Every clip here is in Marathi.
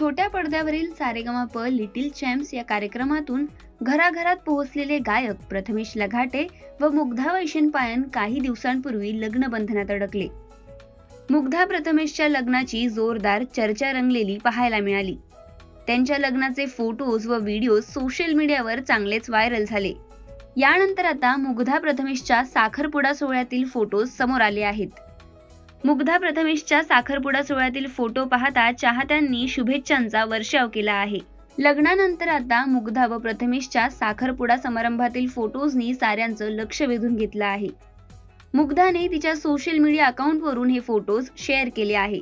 छोट्या पडद्यावरील सारेगमा प लिटिल चॅम्प्स या कार्यक्रमातून घराघरात पोहोचलेले गायक प्रथमेश लघाटे व मुग्धा वैशनपायन काही दिवसांपूर्वी लग्न बंधनात अडकले. मुग्धा प्रथमेशच्या लग्नाची जोरदार चर्चा रंगलेली पाहायला मिळाली. त्यांच्या लग्नाचे फोटोज व व्हिडिओ सोशल मीडियावर चांगलेच व्हायरल झाले. यानंतर आता मुग्धा प्रथमेशच्या साखरपुडा सोहळ्यातील फोटोज समोर आले आहेत. मुग्धा प्रथमेशच्या साखरपुडा सोहळ्यातील फोटो पाहता चाहत्यांनी शुभेच्छांचा वर्षाव केला आहे. लग्नानंतर आता मुग्धा व प्रथमेशच्या साखरपुडा समारंभातील फोटोजनी साऱ्यांचं लक्ष वेधून घेतलं आहे. मुग्धाने तिच्या सोशल मीडिया अकाउंटवरून हे फोटोज शेअर केले आहे.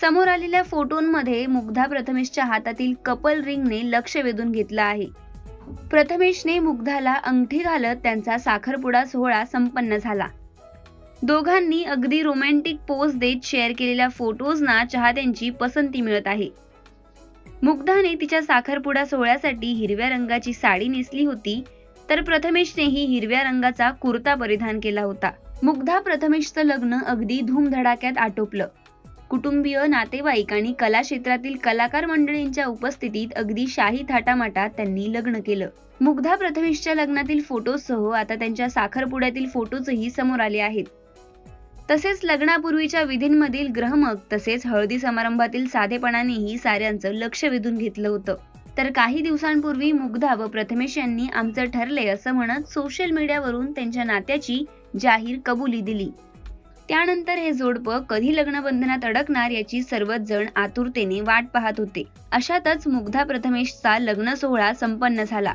समोर आलेल्या फोटोंमध्ये मुग्धा प्रथमेशच्या हातातील कपल रिंगने लक्ष वेधून घेतलं आहे. प्रथमेशने मुग्धाला अंगठी घालत त्यांचा साखरपुडा सोहळा संपन्न झाला. दोघांनी अगदी रोमॅन्टिक पोज देत शेअर केलेल्या फोटोजना चाहत्यांची पसंती मिळत आहे. मुग्धाने तिच्या साखरपुडा सोहळ्यासाठी हिरव्या रंगाची साडी नेसली होती तर प्रथमेशनेही हिरव्या रंगाचा कुर्ता परिधान केला होता. मुग्धा प्रथमेशचं लग्न अगदी धूमधडाक्यात आटोपलं. कुटुंबीय नातेवाईक आणि कला क्षेत्रातील कलाकार मंडळींच्या उपस्थितीत अगदी शाही थाटामाटात त्यांनी लग्न केलं. मुग्धा प्रथमेशच्या लग्नातील फोटोसह आता त्यांच्या साखरपुड्यातील फोटोजही समोर आले आहेत. तसेच लग्नापूर्वीच्या विधींमधील ग्रहमक तसेच हळदी समारंभातील साधेपणानेही साऱ्यांचं लक्ष वेधून घेतलं होतं. तर काही दिवसांपूर्वी मुग्धा व प्रथमेश यांनी आमचं ठरले असं म्हणत सोशल मीडियावरून त्यांच्या नात्याची जाहीर कबुली दिली. त्यानंतर हे जोडपं कधी लग्नबंधनात अडकणार याची सर्वच जण आतुरतेने वाट पाहत होते. अशातच मुग्धा प्रथमेशचा लग्न सोहळा संपन्न झाला.